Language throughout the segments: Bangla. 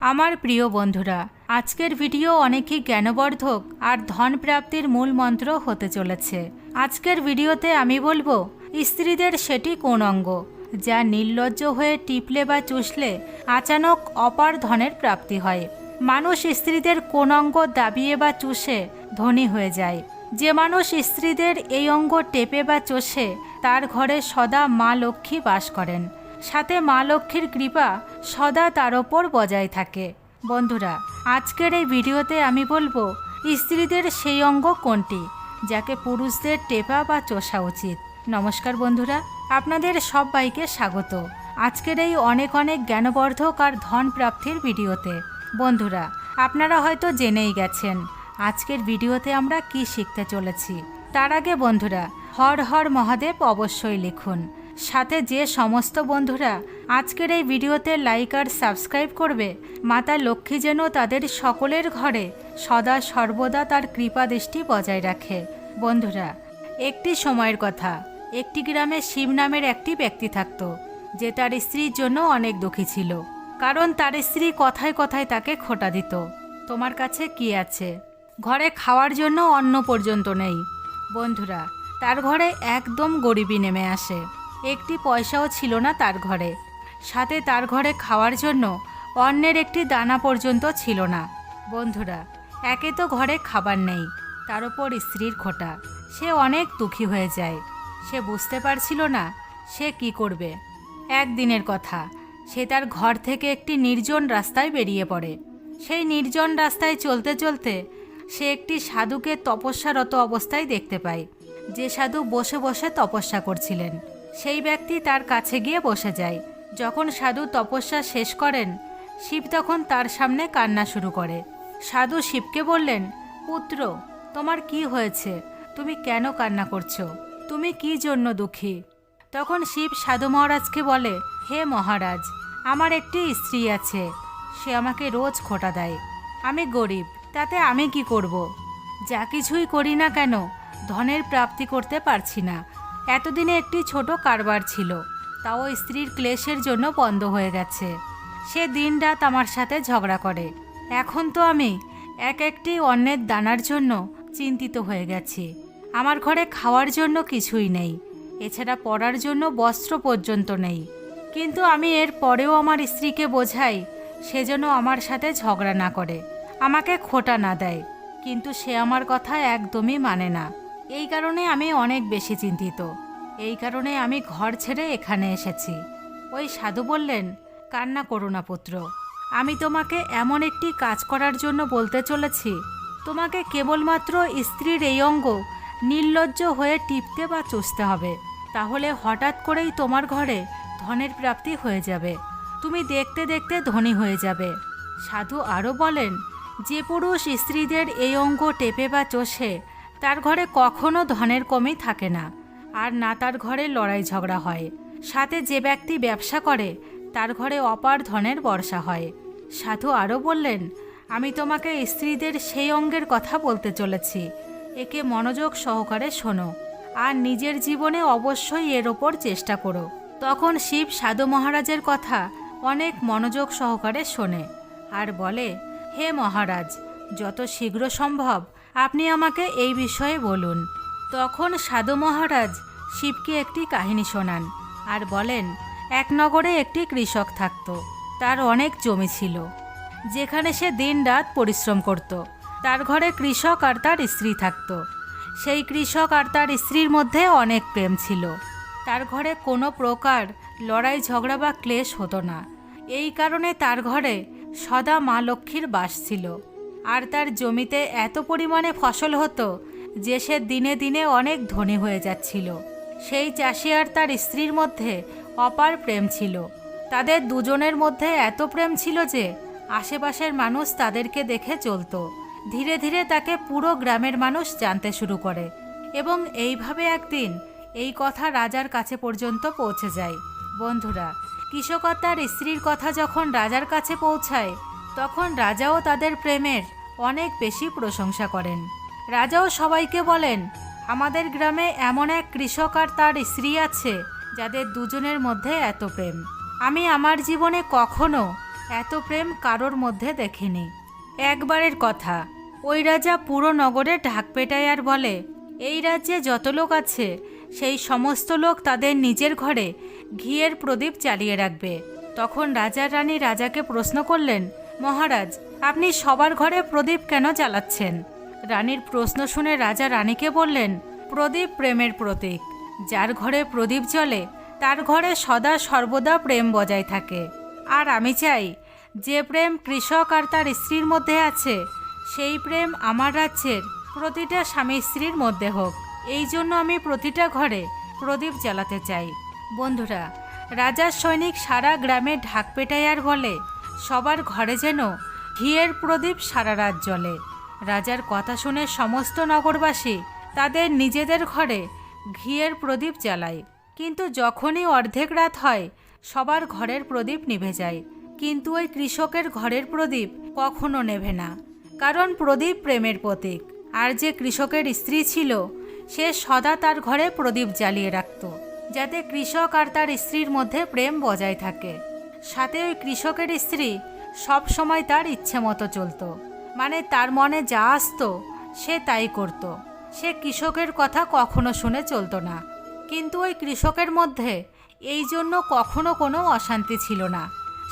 আমার প্রিয় বন্ধুরা, আজকের ভিডিও অনেকই জ্ঞানবর্ধক আর ধন প্রাপ্তির মূল মন্ত্র হতে চলেছে। আজকের ভিডিওতে আমি বলব, স্ত্রীদের সেটি কোন অঙ্গ? যা নির্লজ্জ হয়ে টিপলে বা চুষলে আচানক অপার ধনের প্রাপ্তি হয়। মানুষ স্ত্রীদের কোন অঙ্গ দাবিয়ে বা চুষে ধনী হয়ে যায়। যে মানুষ স্ত্রীদের এই অঙ্গ টেপে বা চষে, তার ঘরে সদা মা লক্ষ্মী বাস করেন। সাথে মা লক্ষ্মীর কৃপা সদা তার ওপর বজায় থাকে। বন্ধুরা, আজকের এই ভিডিওতে আমি বলব, স্ত্রীদের সেই অঙ্গ কোনটি যাকে পুরুষদের টেপা বা চষা উচিত? নমস্কার বন্ধুরা, আপনাদের সবাইকে স্বাগত। আজকের এই অনেক অনেক জ্ঞানবর্ধক আর ধন প্রাপ্তির ভিডিওতে। বন্ধুরা, আপনারা হয়তো জেনেই গেছেন, আজকের ভিডিওতে আমরা কি শিখতে চলেছি। তার আগে বন্ধুরা, হর হর মহাদেব অবশ্যই লিখুন। সাথে যে সমস্ত বন্ধুরা আজকের এই ভিডিওতে লাইক আর সাবস্ক্রাইব করবে, মাতা লক্ষ্মী যেন তাদের সকলের ঘরে সদা সর্বদা তার কৃপা দৃষ্টি বজায় রাখে। বন্ধুরা, একটি সময়ের কথা, একটি গ্রামে শিব নামের একটি ব্যক্তি থাকত, যে তার স্ত্রীর জন্য অনেক দুঃখী ছিল, কারণ তার স্ত্রী কথায় কথায় তাকে খোটা দিত। তোমার কাছে কি আছে? ঘরে খাওয়ার জন্য অন্ন পর্যন্ত নেই। বন্ধুরা, তার ঘরে একদম গরিবী নেমে আসে। একটি পয়সাও ছিল না তার ঘরে। সাথে তার ঘরে খাওয়ার জন্য অন্যের একটি দানা পর্যন্ত ছিল না। বন্ধুরা, একে তো ঘরে খাবার নেই, তার উপর স্ত্রীর খোটা। সে অনেক দুঃখী হয়ে যায়। সে বুঝতে পারছিল না সে কি করবে। একদিনের কথা, সে তার ঘর থেকে একটি নির্জন রাস্তায় বেরিয়ে পড়ে। সেই নির্জন রাস্তায় চলতে চলতে সে একটি সাধুকে তপস্যারত অবস্থায় দেখতে পায়। যে সাধু বসে বসে তপস্যা করছিলেন। সেই ব্যক্তি তার কাছে গিয়ে বসে যায়। যখন সাধু তপস্যা শেষ করেন, শিব তখন তার সামনে কান্না শুরু করে। সাধু শিবকে বললেন, পুত্র, তোমার কি হয়েছে? তুমি কেন কান্না করছ? তুমি কি জন্য দুঃখী? তখন শিব সাধু মহারাজকে বলে, হে মহারাজ, আমার একটি স্ত্রী আছে। সে আমাকে রোজ খোটা দেয়। আমি গরিব, তাতে আমি কি করব। যা কিছুই করি না কেন, ধনের প্রাপ্তি করতে পারছি না। এতদিনে একটি ছোট কারবার ছিল। তাও স্ত্রীর ক্লেশের জন্য বন্ধ হয়ে গেছে। সে দিন রাত আমার সাথে ঝগড়া করে। এখন তো আমি এক একটি অন্যের দানার জন্য চিন্তিত হয়ে গেছি। আমার ঘরে খাওয়ার জন্য কিছুই নেই। এছাড়া পরার জন্য বস্ত্র পর্যন্ত নেই। কিন্তু আমি এর পরেও আমার স্ত্রীকে বোঝাই, সে যেন আমার সাথে ঝগড়া না করে। আমাকে খোটা না দেয়। কিন্তু সে আমার কথা একদমই মানে না। এই কারণে আমি অনেক বেশি চিন্তিত। এই কারণে আমি ঘর ছেড়ে এখানে এসেছি। ওই সাধু বললেন, কান্না করো না পুত্র। আমি তোমাকে এমন একটি কাজ করার জন্য বলতে চলেছি। তোমাকে কেবলমাত্র স্ত্রীর এই অঙ্গ নির্লজ্জ হয়ে টিপতে বা চষতে হবে। তাহলে হঠাৎ করেই তোমার ঘরে ধনের প্রাপ্তি হয়ে যাবে। তুমি দেখতে দেখতে ধনী হয়ে যাবে। সাধু আরও বলেন, যে পুরুষ স্ত্রীদের এই অঙ্গ টেপে বা চষে তার ঘরে কখনো ধনের কমই থাকে না। আর না তার ঘরে লড়াই ঝগড়া হয়। সাথে যে ব্যক্তি ব্যবসা করে, তার ঘরে অপার ধনের বর্ষা হয়। সাধু আরও বললেন, আমি তোমাকে স্ত্রীদের সেই অঙ্গের কথা বলতে চলেছি। একে মনোযোগ সহকারে শোনো। আর নিজের জীবনে অবশ্যই এর ওপর চেষ্টা করো। তখন শিব সাধু মহারাজের কথা অনেক মনোযোগ সহকারে শোনে। আর বলে, হে মহারাজ, যত শীঘ্র সম্ভব আপনি আমাকে এই বিষয়ে বলুন। তখন সাধু মহারাজ শিবকে একটি কাহিনী শোনান আর বলেন, এক নগরে একটি কৃষক থাকত, তার অনেক জমি ছিল, যেখানে সে দিন রাত পরিশ্রম করত। তার ঘরে কৃষক আর তার স্ত্রী থাকত। সেই কৃষক আর তার স্ত্রীর মধ্যে অনেক প্রেম ছিল। তার ঘরে কোনো প্রকার লড়াই, ঝগড়া বা ক্লেশ হতো না। এই কারণে তার ঘরে সদা মা লক্ষ্মীর বাস ছিল। আর তার জমিতে এত পরিমাণে ফসল হতো যে সে দিনে দিনে অনেক ধনী হয়ে যাচ্ছিল। সেই চাষি আর তার স্ত্রীর মধ্যে অপার প্রেম ছিল। তাদের দুজনের মধ্যে এত প্রেম ছিল যে আশেপাশের মানুষ তাদেরকে দেখে চলতো। ধীরে ধীরে তাকে পুরো গ্রামের মানুষ জানতে শুরু করে এবং এইভাবে একদিন এই কথা রাজার কাছে পর্যন্ত পৌঁছে যায়। বন্ধুরা কৃষকতার স্ত্রীর কথা যখন রাজার কাছে পৌঁছায় তখন রাজাও তাদের প্রেমের অনেক বেশি প্রশংসা করেন। রাজাও সবাইকে বলেন, আমাদের গ্রামে এমন এক কৃষক আর তার স্ত্রী আছে, যাদের দুজনের মধ্যে এত প্রেম। আমি আমার জীবনে কখনো এত প্রেম কারোর মধ্যে দেখিনি। একবারের কথা, ওই রাজা পুরো নগরে ঢাক পেটায় আর বলে, এই রাজ্যে যত লোক আছে, সেই সমস্ত লোক তাদের নিজের ঘরে ঘিয়ের প্রদীপ চালিয়ে রাখবে। তখন রাজার রানী রাজাকে প্রশ্ন করলেন মহারাজ, আপনি সবার ঘরে প্রদীপ কেন জ্বালাচ্ছেন? রানীর প্রশ্ন শুনে রাজা রানীকে বললেন, প্রদীপ প্রেমের প্রতীক। যার ঘরে প্রদীপ জ্বলে, তার ঘরে সদা সর্বদা প্রেম বজায় থাকে। আর আমি চাই, যে প্রেম কৃষক আর তার স্ত্রীর মধ্যে আছে, সেই প্রেম আমার রাজ্যের প্রতিটা স্বামী স্ত্রীর মধ্যে হোক। এই জন্য আমি প্রতিটা ঘরে প্রদীপ জ্বালাতে চাই। বন্ধুরা, রাজার সৈনিক সারা গ্রামে ঢাক পেটায় আর বলে সবার ঘরে যেন ঘিয়ের প্রদীপ সারা রাত জ্বলে। রাজার কথা শুনে সমস্ত নগরবাসী তাদের নিজেদের ঘরে ঘিয়ের প্রদীপ জ্বালায়। কিন্তু যখনই অর্ধেক রাত হয়, সবার ঘরের প্রদীপ নিভে যায়। কিন্তু ওই কৃষকের ঘরের প্রদীপ কখনো নেভে না। কারণ প্রদীপ প্রেমের প্রতীক। আর যে কৃষকের স্ত্রী ছিল, সে সদা তার ঘরে প্রদীপ জ্বালিয়ে রাখত, যাতে কৃষক আর তার স্ত্রীর মধ্যে প্রেম বজায় থাকে। সাথে ওই কৃষকের স্ত্রী সব সময় তার ইচ্ছে মতো চলতো। মানে তার মনে যা আসতো, সে তাই করত। সে কৃষকের কথা কখনো শুনে চলতো না। কিন্তু ওই কৃষকের মধ্যে এই জন্য কখনো কোনো অশান্তি ছিল না।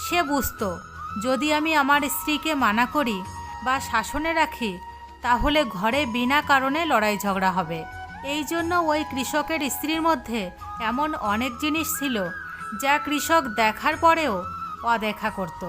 সে বুঝতো, যদি আমি আমার স্ত্রীকে মানা করি বা শাসনে রাখি, তাহলে ঘরে বিনা কারণে লড়াই ঝগড়া হবে। এই জন্য ওই কৃষকের স্ত্রীর মধ্যে এমন অনেক জিনিস ছিল যা কৃষক দেখার পরেও অদেখা করত।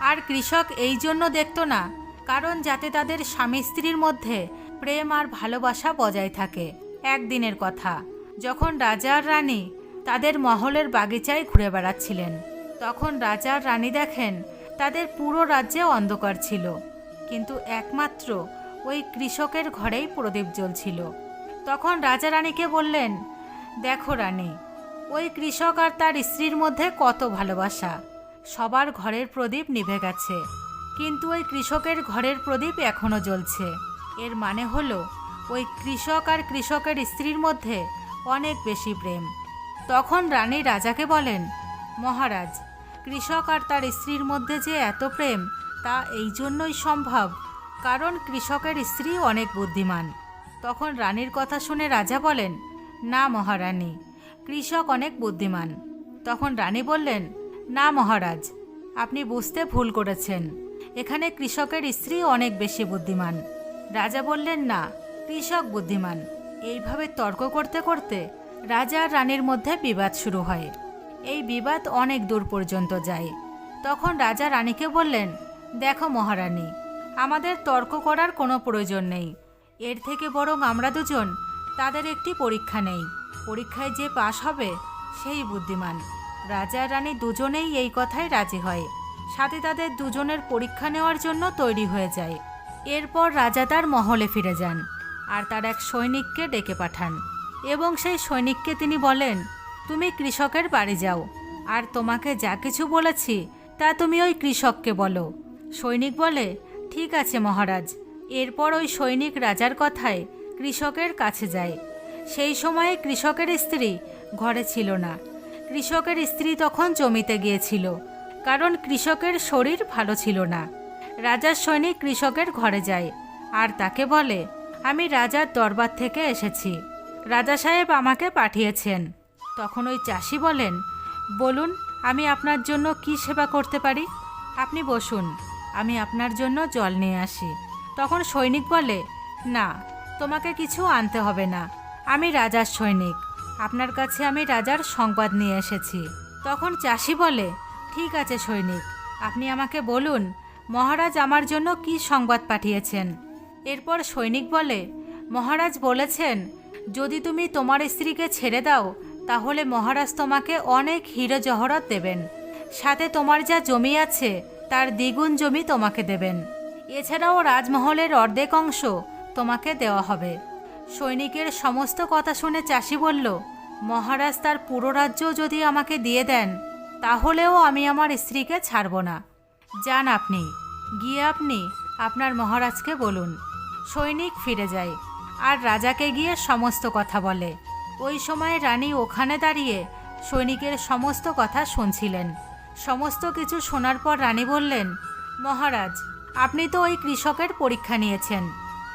আর কৃষক এই জন্য দেখতো না, কারণ যাতে তাদের স্বামী স্ত্রীর মধ্যে প্রেম আর ভালোবাসা বজায় থাকে। একদিনের কথা, যখন রাজার রানী তাদের মহলের বাগিচায় ঘুরে বেড়াচ্ছিলেন, তখন রাজার রানী দেখেন তাদের পুরো রাজ্যে অন্ধকার ছিল। কিন্তু একমাত্র ওই কৃষকের ঘরেই প্রদীপ জ্বলছিল। তখন রাজা রানীকে বললেন, দেখো রানী ওই কৃষক আর তার স্ত্রীর মধ্যে কত ভালোবাসা। সবার ঘরের প্রদীপ নিভে গেছে, কিন্তু ওই কৃষকের ঘরের প্রদীপ এখনও জ্বলছে। এর মানে হলো, ওই কৃষক আর কৃষকের স্ত্রীর মধ্যে অনেক বেশি প্রেম। তখন রানী রাজাকে বলেন, মহারাজ, কৃষক আর তার স্ত্রীর মধ্যে যে এত প্রেম, তা এই জন্যই সম্ভব, কারণ কৃষকের স্ত্রী অনেক বুদ্ধিমান। তখন রানীর কথা শুনে রাজা বলেন, না মহারানী কৃষক অনেক বুদ্ধিমান। তখন রানী বললেন, না মহারাজ, আপনি বুঝতে ভুল করেছেন। এখানে কৃষকের স্ত্রী অনেক বেশি বুদ্ধিমান। রাজা বললেন, না, কৃষক বুদ্ধিমান। এইভাবে তর্ক করতে করতে রাজা আর রানীর মধ্যে বিবাদ শুরু হয়। এই বিবাদ অনেক দূর পর্যন্ত যায়। তখন রাজা রানীকে বললেন, দেখো মহারানী, আমাদের তর্ক করার কোনো প্রয়োজন নেই। এর থেকে বরং আমরা দুজন তাদের একটি পরীক্ষা নেই। পরীক্ষায় যে পাশ হবে, সেই বুদ্ধিমান। রাজা রানী দুজনেই এই কথায় রাজি হয়। সাথে তাদের দুজনের পরীক্ষা নেওয়ার জন্য তৈরি হয়ে যায়। এরপর রাজা তার মহলে ফিরে যান আর তার এক সৈনিককে ডেকে পাঠান এবং সেই সৈনিককে তিনি বলেন, তুমি কৃষকের বাড়ি যাও। আর তোমাকে যা কিছু বলেছি, তা তুমি ওই কৃষককে বলো। সৈনিক বলে, ঠিক আছে মহারাজ। এরপর ওই সৈনিক রাজার কথায় কৃষকের কাছে যায়। সেই সময়ে কৃষকের স্ত্রী ঘরে ছিল না। কৃষকের স্ত্রী তখন জমিতে গিয়েছিল, কারণ কৃষকের শরীর ভালো ছিল না। রাজার সৈনিক কৃষকের ঘরে যায় আর তাকে বলে, আমি রাজার দরবার থেকে এসেছি। রাজা সাহেব আমাকে পাঠিয়েছেন। তখন ওই চাষি বলেন, বলুন, আমি আপনার জন্য কি সেবা করতে পারি? আপনি বসুন, আমি আপনার জন্য জল নিয়ে আসি। তখন সৈনিক বলে, না তোমাকে কিছু আনতে হবে না। আমি রাজার সৈনিক। আপনার কাছে আমি রাজার সংবাদ নিয়ে এসেছি। তখন চাষি বলে, ঠিক আছে সৈনিক, আপনি আমাকে বলুন, মহারাজ আমার জন্য কি সংবাদ পাঠিয়েছেন? এরপর সৈনিক বলে, মহারাজ বলেছেন, যদি তুমি তোমার স্ত্রীকে ছেড়ে দাও, তাহলে মহারাজ তোমাকে অনেক হিরো জহরত দেবেন। সাথে তোমার যা জমি আছে, তার দ্বিগুণ জমি তোমাকে দেবেন। এছাড়াও রাজমহলের অর্ধেক অংশ তোমাকে দেওয়া হবে। সৈনিকের সমস্ত কথা শুনে চাষি বলল, মহারাজ তার পুরো রাজ্য যদি আমাকে দিয়ে দেন, তাহলেও আমি আমার স্ত্রীকে ছাড়ব না। যান আপনি, গিয়ে আপনি আপনার মহারাজকে বলুন। সৈনিক ফিরে যায়, আর রাজাকে গিয়ে সমস্ত কথা বলে। ওই সময় রানী ওখানে দাঁড়িয়ে সৈনিকের সমস্ত কথা শুনছিলেন। সমস্ত কিছু শোনার পর রানী বললেন, মহারাজ, আপনি তো ওই কৃষকের পরীক্ষা নিয়েছেন।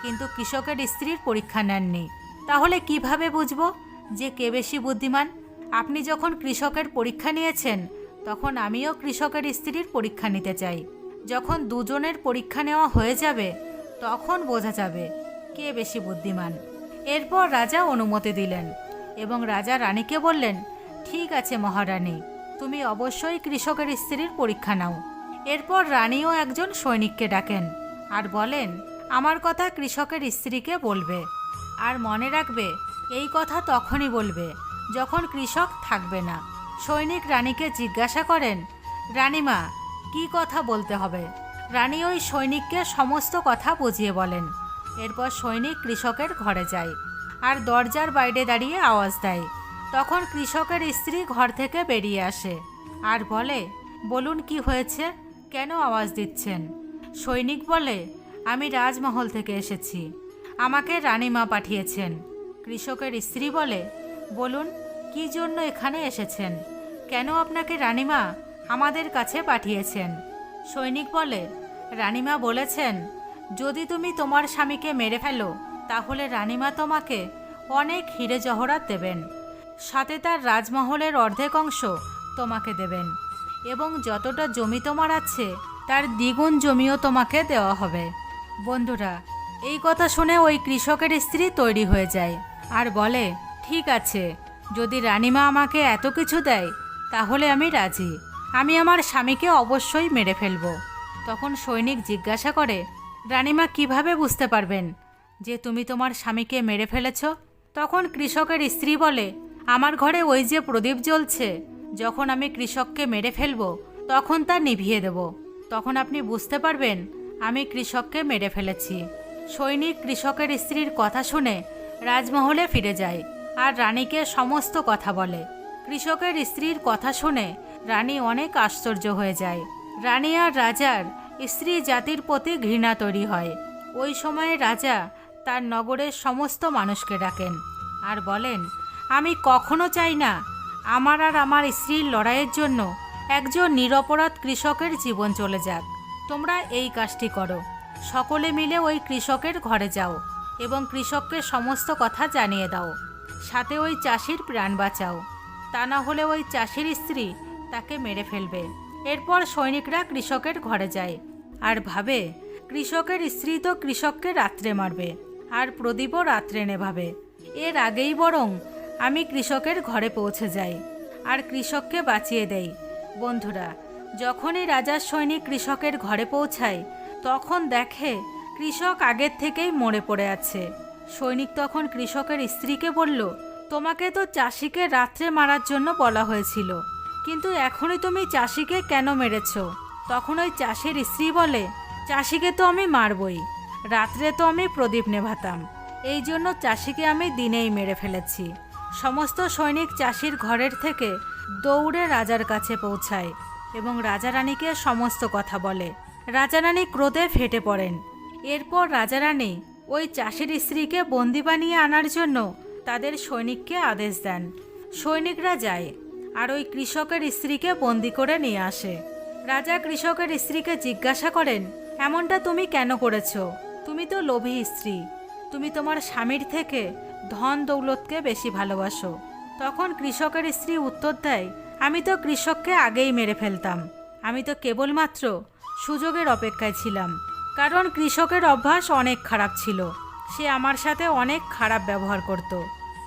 কিন্তু কৃষকের স্ত্রীর পরীক্ষা নেননি। তাহলে কীভাবে বুঝব যে কে বেশি বুদ্ধিমান? আপনি যখন কৃষকের পরীক্ষা নিয়েছেন, তখন আমিও কৃষকের স্ত্রীর পরীক্ষা নিতে চাই। যখন দুজনের পরীক্ষা নেওয়া হয়ে যাবে, তখন বোঝা যাবে কে বেশি বুদ্ধিমান। এরপর রাজা অনুমতি দিলেন এবং রাজা রানীকে বললেন, ঠিক আছে মহারানী, তুমি অবশ্যই কৃষকের স্ত্রীর পরীক্ষা নাও। এরপর রানীও একজন সৈনিককে ডাকেন আর বলেন আমার কথা কৃষকের স্ত্রীকে বলবে আর মনে রাখবে, এই কথা তখনই বলবে যখন কৃষক থাকবে না। সৈনিক রানীকে জিজ্ঞাসা করেন, রানীমা, কি কথা বলতে হবে? রানী ওই সৈনিককে সমস্ত কথা বুঝিয়ে বলেন। এরপর সৈনিক কৃষকের ঘরে যায় আর দরজার বাইরে দাঁড়িয়ে আওয়াজ দেয়। তখন কৃষকের স্ত্রী ঘর থেকে বেরিয়ে আসে আর বলে, বলুন কি হয়েছে? কেন আওয়াজ দিচ্ছেন? সৈনিক বলে আমি রাজমহল থেকে এসেছি। আমাকে রানীমা পাঠিয়েছেন। কৃষকের স্ত্রী বলে, বলুন, কি জন্য এখানে এসেছেন? কেন আপনাকে রানীমা আমাদের কাছে পাঠিয়েছেন? সৈনিক বলে, রানীমা বলেছেন, যদি তুমি তোমার স্বামীকে মেরে ফেলো, তাহলে রানীমা তোমাকে অনেক হিরে জহরাত দেবেন। সাথে তার রাজমহলের অর্ধেক অংশ তোমাকে দেবেন। এবং যতটা জমি তোমার আছে, তার দ্বিগুণ জমিও তোমাকে দেওয়া হবে। বন্ধুরা, এই কথা শুনে ওই কৃষকের স্ত্রী তৈরি হয়ে যায় আর বলে, ঠিক আছে, যদি রানিমা আমাকে এত কিছু দেয়, তাহলে আমি রাজি। আমি আমার স্বামীকে অবশ্যই মেরে ফেলব। তখন সৈনিক জিজ্ঞাসা করে, রানিমা, কীভাবে বুঝতে পারবেন যে তুমি তোমার স্বামীকে মেরে ফেলেছ? তখন কৃষকের স্ত্রী বলে, আমার ঘরে ওই যে প্রদীপ জ্বলছে, যখন আমি কৃষককে মেরে ফেলব, তখন তা নিভিয়ে দেব। তখন আপনি বুঝতে পারবেন আমি কৃষককে মেরে ফেলেছি। সৈনিক কৃষকের স্ত্রীর কথা শুনে রাজমহলে ফিরে যায় আর রানীকে সমস্ত কথা বলে। কৃষকের স্ত্রীর কথা শুনে রানী অনেক আশ্চর্য হয়ে যায়। রানী আর রাজার স্ত্রী জাতির প্রতি ঘৃণা তৈরি হয়। ওই সময়ে রাজা তার নগরের সমস্ত মানুষকে ডাকেন আর বলেন, আমি কখনো চাই না আমার আর আমার স্ত্রীর লড়াইয়ের জন্য একজন নিরপরাধ কৃষকের জীবন চলে যাক। তোমরা এই কাজটি করো। সকলে মিলে ওই কৃষকের ঘরে যাও এবং কৃষককে সমস্ত কথা জানিয়ে দাও। সাথে ওই চাষির প্রাণ বাঁচাও। তা না হলে ওই চাষির স্ত্রী তাকে মেরে ফেলবে। এরপর সৈনিকরা কৃষকের ঘরে যায়। আর ভাবে, কৃষকের স্ত্রী তো কৃষককে রাত্রে মারবে, আর প্রদীপও রাত্রে নেভাবে। এর আগেই বরং আমি কৃষকের ঘরে পৌঁছে যাই, আর কৃষককে বাঁচিয়ে দেই। বন্ধুরা যখনই রাজার সৈনিক কৃষকের ঘরে পৌঁছায়, তখন দেখে কৃষক আগের থেকেই মরে পড়ে আছে। সৈনিক তখন কৃষকের স্ত্রীকে বলল, তোমাকে তো চাষিকে রাত্রে মারার জন্য বলা হয়েছিল, কিন্তু এখনই তুমি চাষিকে কেন মেরেছ? তখন ওই চাষির স্ত্রী বলে, চাষিকে তো আমি মারবই, রাত্রে তো আমি প্রদীপ নেভাতাম, এই জন্য চাষিকে আমি দিনেই মেরে ফেলেছি। সমস্ত সৈনিক চাষির ঘরের থেকে দৌড়ে রাজার কাছে পৌঁছায়। এবং রাজা রানীকে সমস্ত কথা বলে। রাজা রানী ক্রোধে ফেটে পড়েন। এরপর রাজা রানী ওই চাষির স্ত্রীকে বন্দি বানিয়ে আনার জন্য তাদের সৈনিককে আদেশ দেন। সৈনিকরা যায় আর ওই কৃষকের স্ত্রীকে বন্দি করে নিয়ে আসে। রাজা কৃষকের স্ত্রীকে জিজ্ঞাসা করেন, এমনটা তুমি কেন করেছ? তুমি তো লোভী স্ত্রী। তুমি তোমার স্বামীর থেকে ধন দৌলতকে বেশি ভালোবাসো। তখন কৃষকের স্ত্রী উত্তর দেয় আমি তো কৃষককে আগেই মেরে ফেলতাম। আমি তো কেবলমাত্র সুযোগের অপেক্ষায় ছিলাম। কারণ কৃষকের অভ্যাস অনেক খারাপ ছিল। সে আমার সাথে অনেক খারাপ ব্যবহার করত।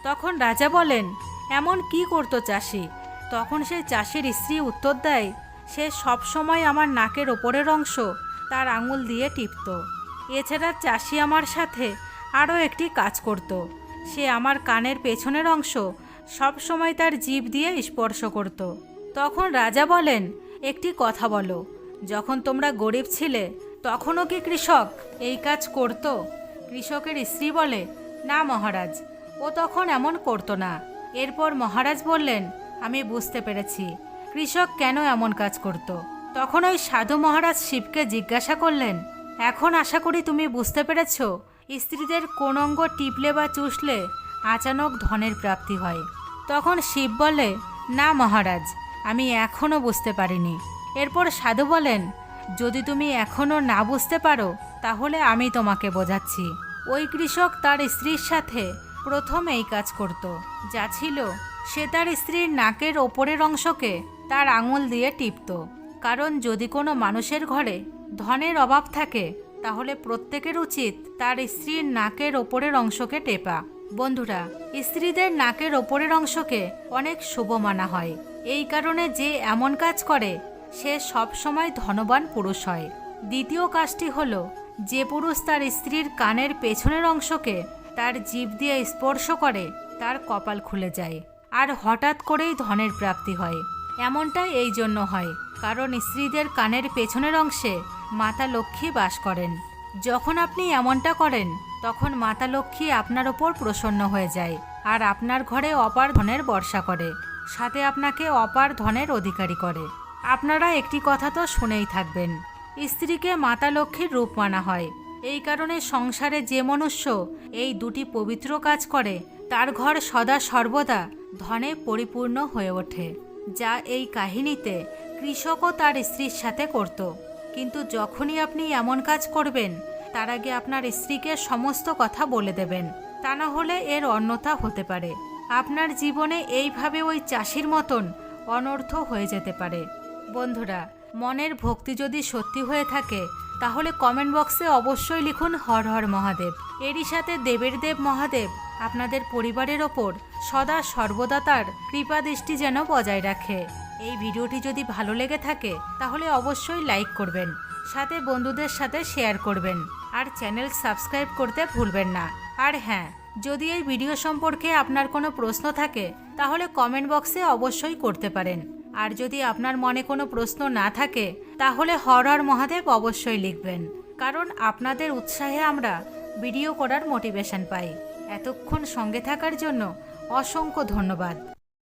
তখন রাজা বলেন, এমন কি করতো চাষি? তখন সেই চাষির স্ত্রী উত্তর দেয়, সে সব সময় আমার নাকের ওপরের অংশ তার আঙুল দিয়ে টিপত। এছাড়া চাষি আমার সাথে আরও একটি কাজ করত। সে আমার কানের পেছনের অংশ সব সময় তার জীব দিয়ে স্পর্শ করত। তখন রাজা বলেন, একটি কথা বলো, যখন তোমরা গরিব ছিলে, তখনও কি কৃষক এই কাজ করত? কৃষকের স্ত্রী বলে, না মহারাজ, ও তখন এমন করতো না। এরপর মহারাজ বললেন, আমি বুঝতে পেরেছি, কৃষক কেন এমন কাজ করত? তখন ওই সাধু মহারাজ শিবকে জিজ্ঞাসা করলেন, এখন আশা করি তুমি বুঝতে পেরেছ, স্ত্রীদের কোন অঙ্গ টিপলে বা চুষলে আচানক ধনের প্রাপ্তি হয়। তখন শিব বলে, না মহারাজ, আমি এখনও বুঝতে পারিনি। এরপর সাধু বলেন, যদি তুমি এখনও না বুঝতে পারো, তাহলে আমি তোমাকে বোঝাচ্ছি। ওই কৃষক তার স্ত্রীর সাথে প্রথম এই কাজ করত। যা ছিল, সে তার স্ত্রীর নাকের ওপরের অংশকে তার আঙুল দিয়ে টিপত। কারণ যদি কোনো মানুষের ঘরে ধনের অভাব থাকে, তাহলে প্রত্যেকের উচিত তার স্ত্রীর নাকের ওপরের অংশকে টেপা। বন্ধুরা, স্ত্রীদের নাকের ওপরের অংশকে অনেক শুভ মানা হয়। এই কারণে যে এমন কাজ করে, সে সব সময় ধনবান পুরুষ হয়। দ্বিতীয় কাজটি হলো, যে পুরুষ তার স্ত্রীর কানের পেছনের অংশকে তার জীব দিয়ে স্পর্শ করে, তার কপাল খুলে যায় আর হঠাৎ করেই ধনের প্রাপ্তি হয়। এমনটা এই জন্য হয়, কারণ স্ত্রীদের কানের পেছনের অংশে মাতা লক্ষ্মী বাস করেন। যখন আপনি এমনটা করেন তখন মাতা লক্ষ্মী আপনার ওপর প্রসন্ন হয়ে যায় আর আপনার ঘরে অপার ধনের বর্ষা করে, সাথে আপনাকে অপার ধনের অধিকারী করে। আপনারা একটি কথা তো শুনেই থাকবেন, স্ত্রীকে মাতা লক্ষ্মীর রূপ মানা হয়। এই কারণে সংসারে যে মনুষ্য এই দুটি পবিত্র কাজ করে, তার ঘর সদা সর্বদা ধনে পরিপূর্ণ হয়ে ওঠে, যা এই কাহিনীতে কৃষকও তার স্ত্রীর সাথে করত। কিন্তু যখনই আপনি এমন কাজ করবেন তার আগে আপনার স্ত্রীকে সমস্ত কথা বলে দেবেন। তা না হলে এর অন্যথা হতে পারে। আপনার জীবনে এইভাবে ওই চাষির মতন অনর্থ হয়ে যেতে পারে। বন্ধুরা, মনের ভক্তি যদি সত্যি হয়ে থাকে, তাহলে কমেন্ট বক্সে অবশ্যই লিখুন হর হর মহাদেব। এরই সাথে দেবের দেব মহাদেব আপনাদের পরিবারের ওপর সদা সর্বদা তার কৃপা দৃষ্টি যেন বজায় রাখে। এই ভিডিওটি যদি ভালো লেগে থাকে, তাহলে অবশ্যই লাইক করবেন, সাথে বন্ধুদের সাথে শেয়ার করবেন। আর চ্যানেল সাবস্ক্রাইব করতে ভুলবেন না। আর হ্যাঁ যদি এই ভিডিও সম্পর্কে আপনার কোনো প্রশ্ন থাকে, তাহলে কমেন্ট বক্সে অবশ্যই করতে পারেন। আর যদি আপনার মনে কোনো প্রশ্ন না থাকে, তাহলে হর হর মহাদেব অবশ্যই লিখবেন। কারণ আপনাদের উৎসাহে আমরা ভিডিও করার মোটিভেশন পাই। এতক্ষণ সঙ্গে থাকার জন্য অসংখ্য ধন্যবাদ।